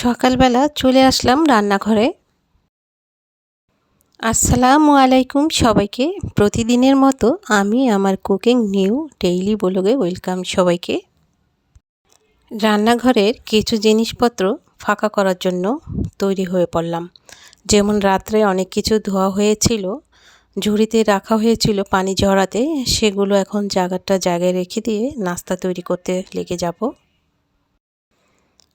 সকালবেলা চলে আসলাম রান্নাঘরে। আসসালামু আলাইকুম সবাইকে। প্রতিদিনের মতো আমি আমার কুকিং নিউ ডেইলি ব্লগে ওয়েলকাম সবাইকে। রান্নাঘরের কিছু জিনিসপত্র ফাঁকা করার জন্য তৈরি হয়ে পড়লাম। যেমন রাত্রে অনেক কিছু ধোয়া হয়েছিল, ঝুড়িতে রাখা হয়েছিল পানি ঝরাতে, সেগুলো এখন জায়গাটা জায়গায় রেখে দিয়ে নাস্তা তৈরি করতে লেগে যাব।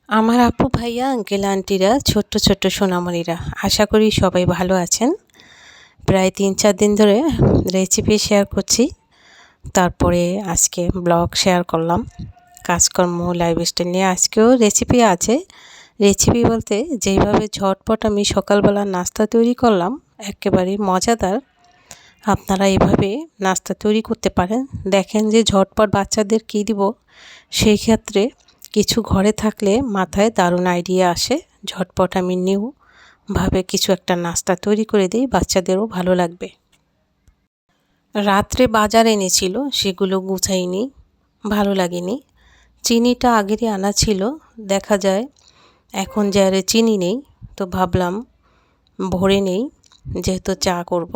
আমার আপু ভাইয়া আঙ্কেল আন্টিরা ছোট্ট ছোট্ট সোনামণিরা, আশা করি সবাই ভালো আছেন। প্রায় তিন চার দিন ধরে রেসিপি শেয়ার করছি। তারপরে আজকে ব্লগ শেয়ার করলাম। কাজকর্ম লাইফস্টাইল নিয়ে আজকেও রেসিপি আছে। রেসিপি বলতে যেইভাবে ঝটপট আমি সকালবেলা নাস্তা তৈরি করলাম, একেবারে মজাদার। আপনারা এভাবে নাস্তা তৈরি করতে পারেন। দেখেন যে ঝটপট বাচ্চাদের কী দিব, সেই ক্ষেত্রে কিছু ঘরে থাকলে মাথায় দারুণ আইডিয়া আসে, ঝটপট আমি নিউ ভাবে কিছু একটা নাস্তা তৈরি করে দিই, বাচ্চাদেরও ভালো লাগবে। রাত্রে বাজার এনেছিল, সেগুলো গুছাইনি, ভালো লাগেনি। চিনিটা আগেরই আনা ছিল, দেখা যায় এখন যারে চিনি নেই, তো ভাবলাম ভরে নেই, যেহেতু চা করব।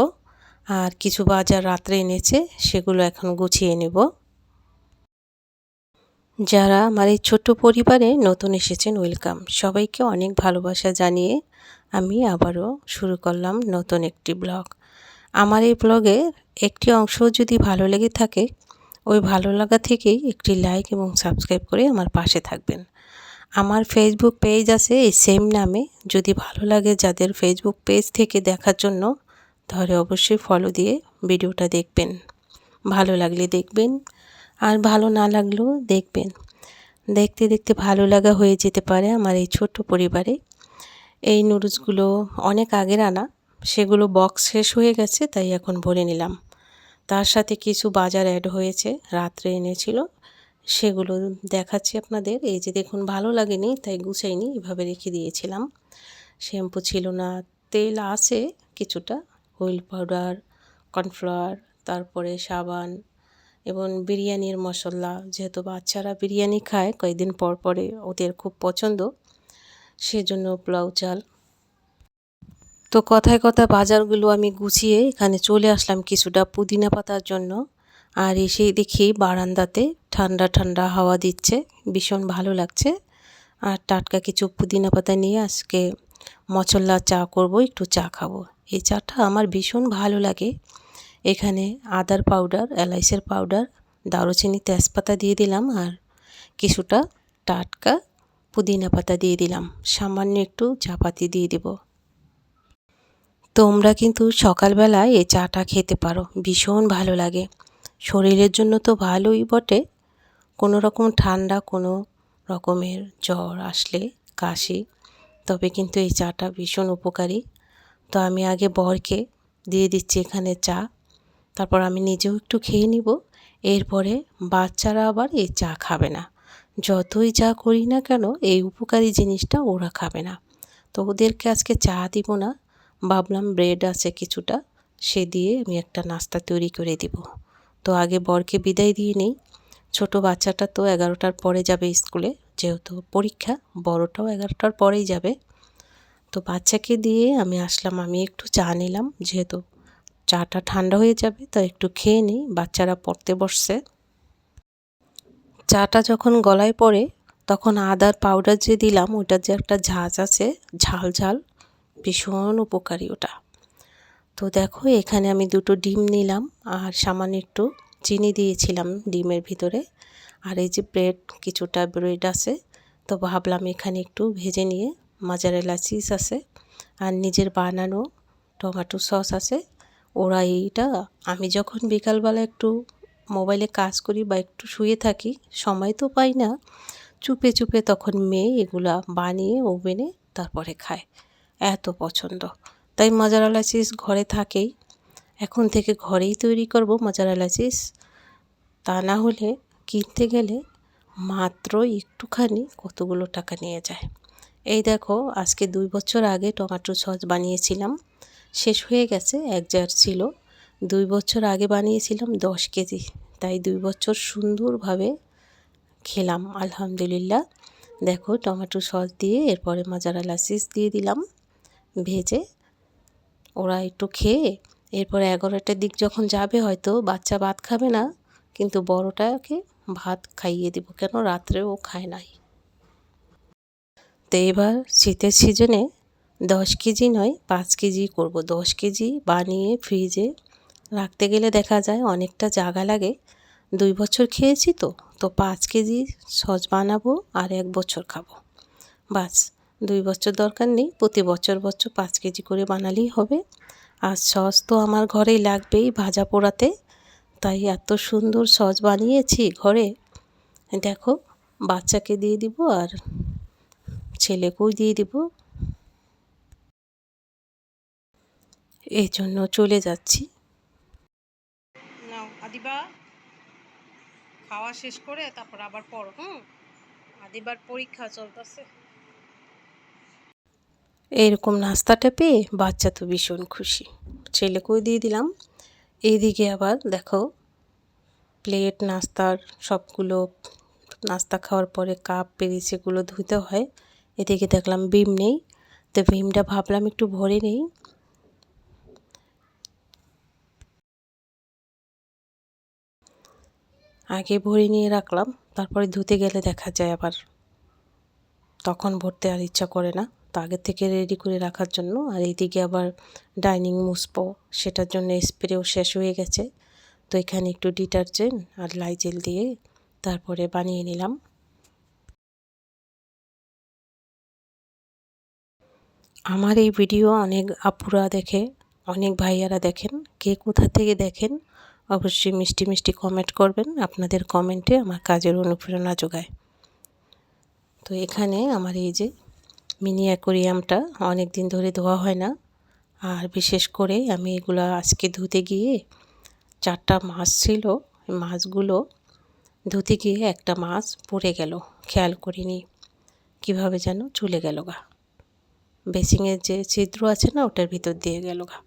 আর কিছু বাজার রাত্রে এনেছে, সেগুলো এখন গুছিয়ে নেব। যারা আমার এই ছোট্ট পরিবারে নতুন এসেছেন ওয়েলকাম সবাইকে অনেক ভালোবাসা জানিয়ে আমি আবারও শুরু করলাম নতুন একটি ব্লগ আমার এই ব্লগের একটি অংশ যদি ভালো লেগে থাকে, ওই ভালো লাগা থেকেই একটি লাইক এবং সাবস্ক্রাইব করে আমার পাশে থাকবেন। আমার ফেসবুক পেজ আছে, এই সেম নামে। যদি ভালো লাগে যাদের ফেসবুক পেজ থেকে দেখার জন্য, তাহলে অবশ্যই ফলো দিয়ে ভিডিওটা দেখবেন। ভালো লাগলে দেখবেন আর ভালো না লাগলেও দেখবেন। দেখতে দেখতে ভালো লাগা হয়ে যেতে পারে আমার এই ছোট্ট পরিবারে। এই নুডলসগুলো অনেক আগের আনা, সেগুলো বক্স শেষ হয়ে গেছে, তাই এখন ভরে নিলাম। তার সাথে কিছু বাজার অ্যাড হয়েছে, রাত্রে এনেছিল, সেগুলো দেখাচ্ছি আপনাদের। এই যে দেখুন, ভালো লাগেনি, তাই গুছাইনি, এভাবে রেখে দিয়েছিলাম। শ্যাম্পু ছিল না, তেল আছে কিছুটা হুইল পাউডার কর্নফ্লাওয়ার তারপরে সাবান এবং বিরিয়ানির মশলা, যেহেতু বাচ্চারা বিরিয়ানি খায়, কয়েকদিন পর পরে ওদের খুব পছন্দ, সেজন্য পোলাও চাল। তো কথায় কথা বাজারগুলো আমি গুছিয়ে এখানে চলে আসলাম কিছুটা পুদিনা পাতার জন্য। আর এসে দেখি বারান্দাতে ঠান্ডা ঠান্ডা হাওয়া দিচ্ছে, ভীষণ ভালো লাগছে। আর টাটকা কিছু পুদিনা পাতা নিয়ে আজকে মশলা চা করব, একটু চা খাব। এই চাটা আমার ভীষণ ভালো লাগে। এখানে আদার পাউডার, এলাইচের পাউডার, দারুচিনি তেজপাতা দিয়ে দিলাম আর কিছুটা টাটকা পুদিনা পাতা দিয়ে দিলাম। সামান্য একটু চাপাতি দিয়ে দেব। তোমরা কিন্তু সকালবেলায় এই চাটা খেতে পারো, ভীষণ ভালো লাগে। শরীরের জন্য তো ভালোই বটে। কোনো রকম ঠান্ডা, কোনো রকমের জ্বর আসলে কাশি, তবে কিন্তু এই চাটা ভীষণ উপকারী। তো আমি আগে বরকে দিয়ে দিচ্ছি এখানে চা। তারপর আমি নিজেও একটু খেয়ে নিব। এরপরে বাচ্চারা আবার এই চা খাবে না। যতই চা করি না কেন, এই উপকারী জিনিসটা ওরা খাবে না। তো ওদেরকে আজকে চা দিব না, ভাবলাম ব্রেড আছে কিছুটা, সে দিয়ে আমি একটা নাস্তা তৈরি করে দিব। তো আগে বরকে বিদায় দিয়ে নেই। ছোট বাচ্চাটা তো এগারোটার পরে যাবে স্কুলে, যেহেতু পরীক্ষা, বড়টাও এগারোটার পরেই যাবে। তো বাচ্চাকে দিয়ে আমি আসলাম, আমি একটু চা নিলাম, যেহেতু চাটা ঠান্ডা হয়ে যাবে, তো একটু খেয়ে নিই, বাচ্চারা পড়তে বসছে। চাটা যখন গলায় পড়ে, তখন আদার পাউডার যে দিলাম ওটার যে একটা ঝাঁজ আছে, ঝাল ঝাল, ভীষণ উপকারী ওটা। তো দেখো, এখানে আমি দুটো ডিম নিলাম, আর সামান্য একটু চিনি দিয়েছিলাম ডিমের ভিতরে। আর এই যে ব্রেড কিছুটা ব্রেড আছে, তো ভাবলাম এখানে একটু ভেজে নিয়ে মাজারেলা চিজ আছে, আর নিজের বানানো টমেটো সস আছে ওরা এইটা। আমি যখন বিকালবেলা একটু মোবাইলে কাজ করি বা একটু শুয়ে থাকি, সময় তো পাই না, চুপে চুপে তখন মেয়ে এগুলা বানিয়ে, ওভেনে তারপরে খায়। এত পছন্দ। তাই মজারালা চিজ ঘরে থাকেই। এখন থেকে ঘরেই তৈরি করব মজারালা চিজ তা না হলে কিনতে গেলে মাত্র একটুখানি কতগুলো টাকা নিয়ে যায়। এই দেখো, আজকে দুই বছর আগে টমেটো সস বানিয়েছিলাম। শেষ হয়ে গেছে, এক জার ছিল। দুই বছর আগে বানিয়েছিলাম দশ কেজি। তাই দুই বছর সুন্দরভাবে খেলাম, আলহামদুলিল্লাহ। দেখো, টমেটো সস দিয়ে, এরপরে মজারালা চিজ দিয়ে দিলাম ভেজে। ওরা একটু খেয়ে, এরপরে এগারোটার দিক যখন যাবে হয়তো, বাচ্চা ভাত খাবে না, কিন্তু বড়টাকে ভাত খাইয়ে দিব, কেন রাত্রে ও খায় নাই। তো এবার শীতের সিজনে দশ কেজি নয়, পাঁচ কেজি করব। দশ কেজি বানিয়ে ফ্রিজে রাখতে গেলে দেখা যায় অনেকটা জায়গা লাগে। দুই বছর খেয়েছি তো তো পাঁচ কেজি সস বানাবো আর এক বছর খাব। বাস, দুই বছর দরকার নেই, প্রতি বছর বছর পাঁচ কেজি করে বানালেই হবে। আর সস তো আমার ঘরেই লাগবেই ভাজা পোড়াতে। তাই এত সুন্দর সস বানিয়েছি ঘরে। দেখো, বাচ্চাকে দিয়ে দিব আর ছেলেকেও দিয়ে দিব। এই জন্য চলে যাচ্ছি। নাও আদিবা খাওয়া শেষ করে তারপর আবার পড়ো হুম? আদিবার পরীক্ষা চলতেছে। এইরকম নাস্তাটা পেয়ে বাচ্চা তো ভীষণ খুশি। ছেলেকেও দিয়ে দিলাম? এইদিকে আবার দেখো প্লেট নাস্তার সবগুলো নাস্তা খাওয়ার পরে কাপ পেরিস এগুলো ধুতে হয়। এদিকে দেখলাম বিম নেই। তো বিমটা ভাবলাম একটু ভরে নেই। আগে ভরে নিয়ে রাখলাম, তারপরে ধুতে গেলে দেখা যায় আবার। তখন ভরতে আর ইচ্ছা করে না, তো আগের থেকে রেডি করে রাখার জন্য। আর এইদিকে আবার ডাইনিং মুসপো সেটার জন্য স্প্রেও শেষ হয়ে গেছে। তো এখানে একটু ডিটারজেন্ট আর লাইজেল দিয়ে তারপরে বানিয়ে নিলাম। আমার এই ভিডিও অনেক আপুরা দেখে, অনেক ভাইয়ারা দেখেন, কে কোথা থেকে দেখেন অবশ্যই মিষ্টি মিষ্টি কমেন্ট করবেন, আপনাদের কমেন্টে আমার কাজের অনুপ্রেরণা যোগায়। তো এখানে আমার এই যে মিনি অ্যাকোরিয়ামটা অনেক দিন ধরে ধোয়া হয় না, আর বিশেষ করে আমি এগুলো আজকে ধুতে গিয়ে চারটা মাছ ছিল মাছগুলো ধুতে গিয়ে একটা মাছ পড়ে গেল, খেয়াল করিনি। কীভাবে যেন চলে গেল গা। বেসিংয়ের যে ছিদ্র আছে না, ওটার ভিতর দিয়ে গেল গা।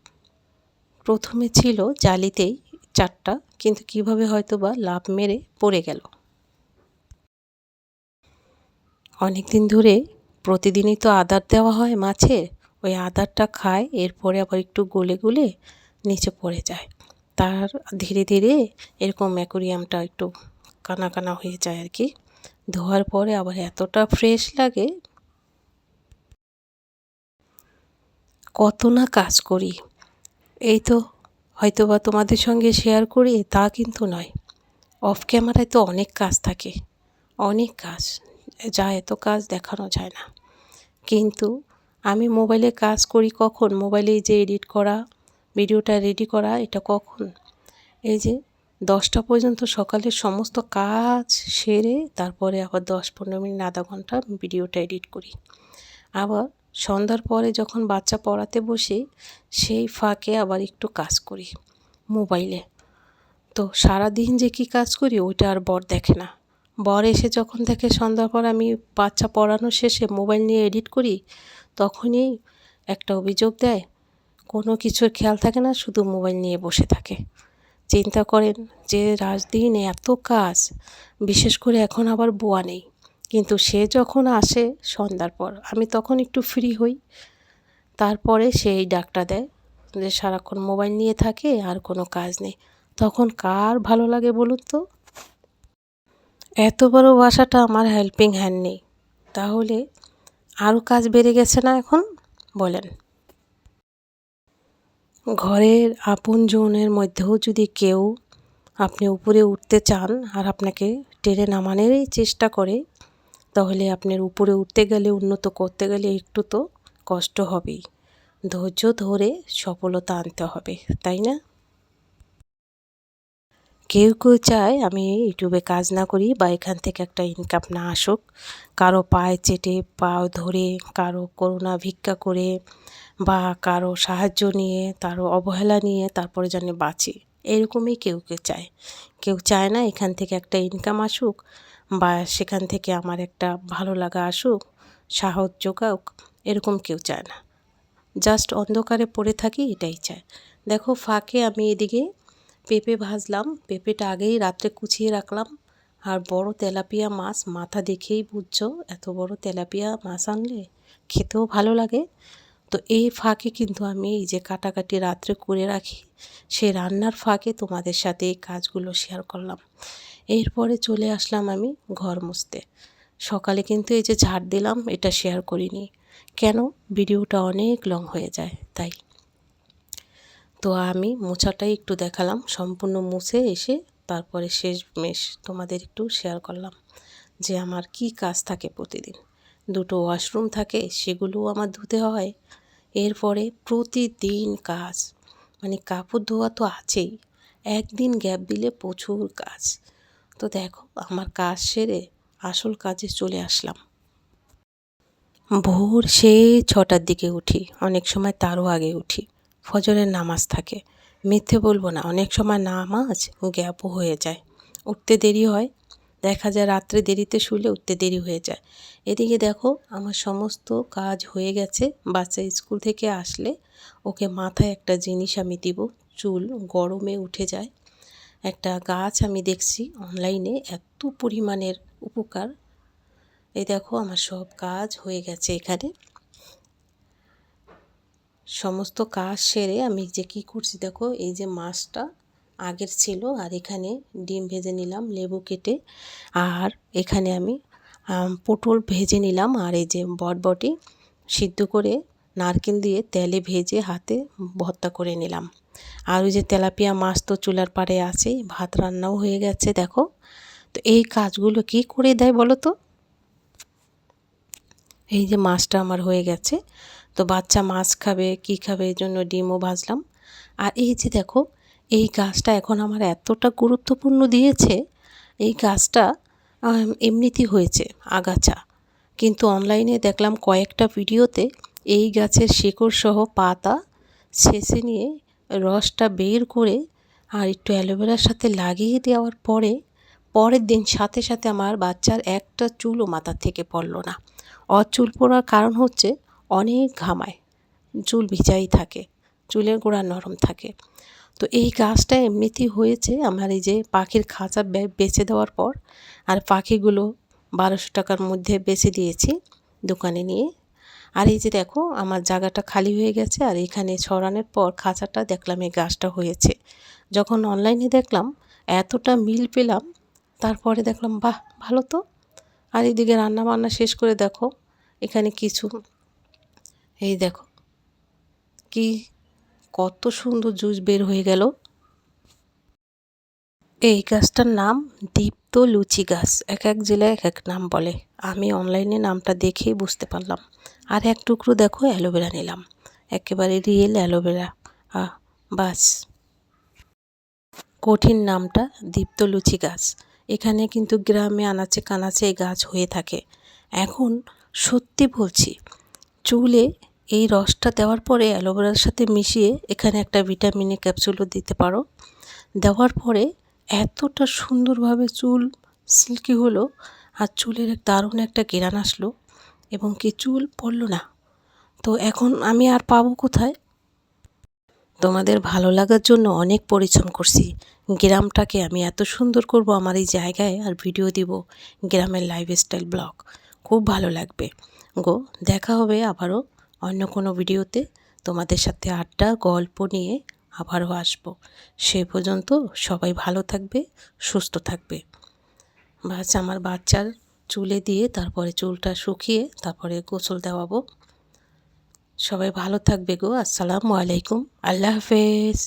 প্রথমে ছিল জালিতেই চারটা, কিন্তু কীভাবে হয়তো বা লাভ মেরে পড়ে গেল। অনেক দিন ধরে প্রতিদিনই তো আদার দেওয়া হয় মাছে, ওই আদারটা খায়, এরপরে আবার একটু গলে গলে নিচে পড়ে যায়। তার ধীরে ধীরে এরকম অ্যাকোরিয়ামটা একটু কানা কানা হয়ে যায় আর কি। ধোয়ার পরে আবার এতটা ফ্রেশ লাগে। কত না কাজ করি। এই তো হয়তো বা তোমাদের সঙ্গে শেয়ার করি, তা কিন্তু নয়। অফ ক্যামেরায় তো অনেক কাজ থাকে। অনেক কাজ। যা এত কাজ দেখানো যায় না। কিন্তু আমি মোবাইলে কাজ করি কখন? মোবাইলে যে এডিট করা ভিডিওটা রেডি করা, এটা কখন? এই যে দশটা পর্যন্ত সকালের সমস্ত কাজ সেরে, তারপরে আবার দশ পনেরো মিনিট, আধা ঘণ্টা ভিডিওটা এডিট করি। আবার সন্ধ্যার পরে যখন বাচ্চা পড়াতে বসি, সেই ফাঁকে আবার একটু কাজ করি মোবাইলে। তো সারাদিন যে কি কাজ করি, ওইটা আর বর দেখে না। বর এসে যখন দেখে সন্ধ্যার পর আমি বাচ্চা পড়ানো শেষে মোবাইল নিয়ে এডিট করি, তখনই একটা অভিযোগ দেয়, কোনো কিছুর খেয়াল থাকে না, শুধু মোবাইল নিয়ে বসে থাকে। চিন্তা করেন যে রাজদিন এত কাজ, বিশেষ করে এখন আবার বোয়া নেই। কিন্তু সে যখন আসে সন্ধ্যার পর, আমি তখন একটু ফ্রি হই। তারপরে সেই ডাকটা দেয় যে, সারাক্ষণ মোবাইল নিয়ে থাকে, আর কোনো কাজ নেই। তখন কার ভালো লাগে বলুন তো? এত বড় বাসাটা আমার হেল্পিং হ্যান্ড নেই। তাহলে আরও কাজ বেড়ে গেছে না এখন? বলেন। ঘরের আপন জনের মধ্যেও যদি কেউ আপনি উপরে উঠতে চান আর আপনাকে টেনে নামানোরই চেষ্টা করে তাহলে আপনার উপরে উঠতে গেলে, উন্নত করতে গেলে একটু তো কষ্ট হবেই। ধৈর্য ধরে সফলতা আনতে হবে, তাই না? কেউ কেউ চায় আমি ইউটিউবে কাজ না করি বা এখান থেকে একটা ইনকাম না আসুক। কারও পায়ে চেটে, পা ধরে, কারও করোনা ভিক্ষা করে বা কারও সাহায্য নিয়ে, তারও অবহেলা নিয়ে, তারপরে যেন বাঁচি। এরকমই কেউ কেউ চায়। কেউ চায় না এখান থেকে একটা ইনকাম আসুক বা সেখান থেকে আমার একটা ভালো লাগা আসুক, সাহস যোগাক, এরকম কেউ চায় না। জাস্ট অন্ধকারে পড়ে থাকি এটাই চায়। দেখো ফাঁকে আমি এদিকে পেঁপে ভাজলাম, পেঁপেটা আগেই রাত্রে কুচিয়ে রাখলাম। আর বড় তেলাপিয়া মাছ মাথা দেখেই বুঝছ, এত বড় তেলাপিয়া মাছ আনলে খেতেও ভালো লাগে। তো এই ফাঁকে কিন্তু আমি এই যে কাটাকাটি রাত্রে করে রাখি, সেই রান্নার ফাঁকে তোমাদের সাথে এই কাজগুলো শেয়ার করলাম। এরপরে চলে আসলাম আমি ঘর মুছতে। সকালে কিন্তু এই যে ঝাড় দিলাম, এটা শেয়ার করিনি। কেন? ভিডিওটা অনেক লং হয়ে যায়, তাই। তো আমি মোছাটাই একটু দেখালাম, সম্পূর্ণ মুছে এসে তারপরে শেষ মেশ তোমাদের একটু শেয়ার করলাম যে আমার কি কাজ থাকে প্রতিদিন। দুটো ওয়াশরুম থাকে, সেগুলোও আমার ধুতে হয়। এরপরে প্রতিদিন কাজ মানে কাপড় ধোয়া তো আছেই। একদিন গ্যাপ দিলে প্রচুর কাজ। তো দেখো, আমার কাজ সেরে আসল কাজে চলে আসলাম। ভোর সেই ছটার দিকে উঠি, অনেক সময় তারও আগে উঠি। ফজরের নামাজ থাকে। মিথ্যে বলব না, অনেক সময় নামাজ গ্যাপও হয়ে যায়। উঠতে দেরি হয়, দেখা যায় রাত্রে দেরিতে শুলে উঠতে দেরি হয়ে যায়। এদিকে দেখো, আমার সমস্ত কাজ হয়ে গেছে, বাচ্চা স্কুল থেকে আসলে ওকে মাথায় একটা জিনিস আমি দিব, চুল গরমে উঠে যায়। একটা গাছ আমি দেখছি অনলাইনে এত পরিমাণের উপকার। এই দেখো, আমার সব কাজ হয়ে গেছে এখানে। সমস্ত কাজ সেরে আমি যে কি করছি দেখো, এই যে মাছটা আগের ছিল, আর এখানে ডিম ভেজে নিলাম, লেবু কেটে, আর এখানে আমি, পটল ভেজে নিলাম, আর এই যে বটবটি সিদ্ধ করে নারকেল দিয়ে তেলে ভেজে হাতে ভর্তা করে নিলাম। আর ওই যে তেলাপিয়া মাছ তো চুলার পাড়ে আছে ভাত রান্নাও হয়ে গেছে, দেখো। তো এই কাজগুলো কি করে দেয় বলো তো? এই যে মাছটা আমার হয়ে গেছে, তো বাচ্চা মাছ খাবে, কি খাবে, এই জন্য ডিমও ভাজলাম। আর এই যে দেখো, এই গাছটা এখন আমার এতটা গুরুত্বপূর্ণ দিয়েছে, এই গাছটা এমনিতেই হয়েছে, আগাছা। কিন্তু অনলাইনে দেখলাম কয়েকটা ভিডিওতে এই গাছের শেকড় সহ পাতা ছেঁচে নিয়ে রসটা বের করে আর একটু অ্যালোভেরার সাথে লাগিয়ে দেওয়ার পরে, পরের দিন সাথে সাথে আমার বাচ্চার একটা চুলও মাথার থেকে পড়ল না। অচুল পড়ার কারণ হচ্ছে অনেক ঘামায়, চুল ভিজাই থাকে, চুলের গোড়া নরম থাকে। তো এই গাছটা এমনিতেই হয়েছে আমার এই যে পাখির খাঁচা বেচে দেওয়ার পর। আর পাখিগুলো বারোশো টাকার মধ্যে বেচে দিয়েছি দোকানে নিয়ে। আর এই যে দেখো, আমার জায়গাটা খালি হয়ে গেছে আর এখানে ছড়ানোর পর খাঁচাটা দেখলাম এই গাছটা হয়েছে। যখন অনলাইনে দেখলাম, এতটা মিল পেলাম, তারপরে দেখলাম, বাহ, ভালো তো। আর এদিকে রান্না বান্না শেষ করে দেখো, এখানে কিছু, এই দেখো, কি, কত সুন্দর জুস বের হয়ে গেল। এই গাছটার নাম দীপ্ত লুচি গাছ, এক এক জেলায় এক এক নাম বলে। আমি অনলাইনে নামটা দেখেই বুঝতে পারলাম। আর এক টুকরো দেখো অ্যালোভেরা নিলাম। একেবারে রিয়েল অ্যালোভেরা। আহ, বাস। কঠিন নামটা দীপ্ত লুচি গাছ। এখানে কিন্তু গ্রামে আনাচে কানাচে এই গাছ হয়ে থাকে। এখন সত্যি বলছি, চুলে এই রসটা দেওয়ার পরে অ্যালোভেরার সাথে মিশিয়ে এখানে একটা ভিটামিনের ক্যাপসুলও দিতে পারো। দেওয়ার পরে এতটা সুন্দরভাবে চুল সিল্কি হলো আর চুলের দারুণ একটা গেরান আসলো। এবং কি চুল পড়ল না। তো এখন আমি আর পাবো কোথায়? তোমাদের ভালো লাগার জন্য অনেক পরিশ্রম করছি। গ্রামটাকে আমি এত সুন্দর করব আমার এই জায়গায় আর ভিডিও দিব গ্রামের লাইফস্টাইল ব্লগ খুব ভালো লাগবে। গো, দেখা হবে আবারও অন্য কোনো ভিডিওতে। তোমাদের সাথে আড্ডা, গল্প নিয়ে আবারও আসব। সে পর্যন্ত সবাই ভালো থাকবে, সুস্থ থাকবে। বাস, আমার বাচ্চার চুলে দিয়ে তারপরে চুলটা শুকিয়ে তারপরে গোসল দেওয়াবো। সবাই ভালো থাকবে গো, আসসালামু আলাইকুম, আল্লাহ হাফেজ।